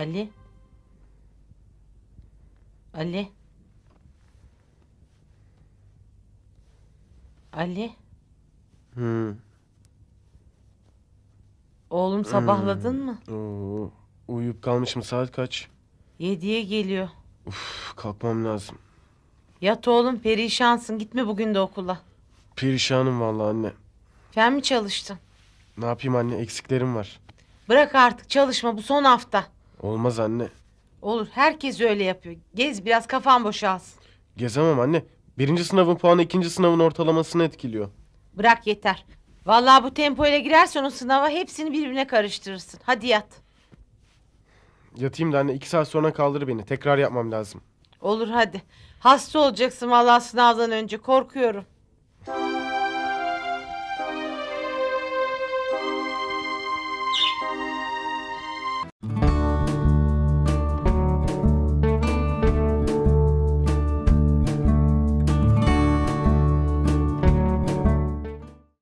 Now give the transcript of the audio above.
Ali. Ali. Ali. Hmm. Oğlum sabahladın mı? Oo, uyuyup kalmışım saat kaç? Yediye geliyor. Uf, kalkmam lazım. Yat oğlum perişansın. Gitme bugün de okula. Perişanım vallahi anne. Fen mi çalıştın? Ne yapayım anne eksiklerim var. Bırak artık çalışma bu son hafta. Olmaz anne. Olur herkes öyle yapıyor. Gez biraz kafan boşalsın. Gezemem anne. Birinci sınavın puanı ikinci sınavın ortalamasını etkiliyor. Bırak yeter. Vallahi bu tempoyla girersen o sınava hepsini birbirine karıştırırsın. Hadi yat. Yatayım da anne iki saat sonra kaldır beni. Tekrar yapmam lazım. Olur hadi. Hasta olacaksın vallahi sınavdan önce korkuyorum.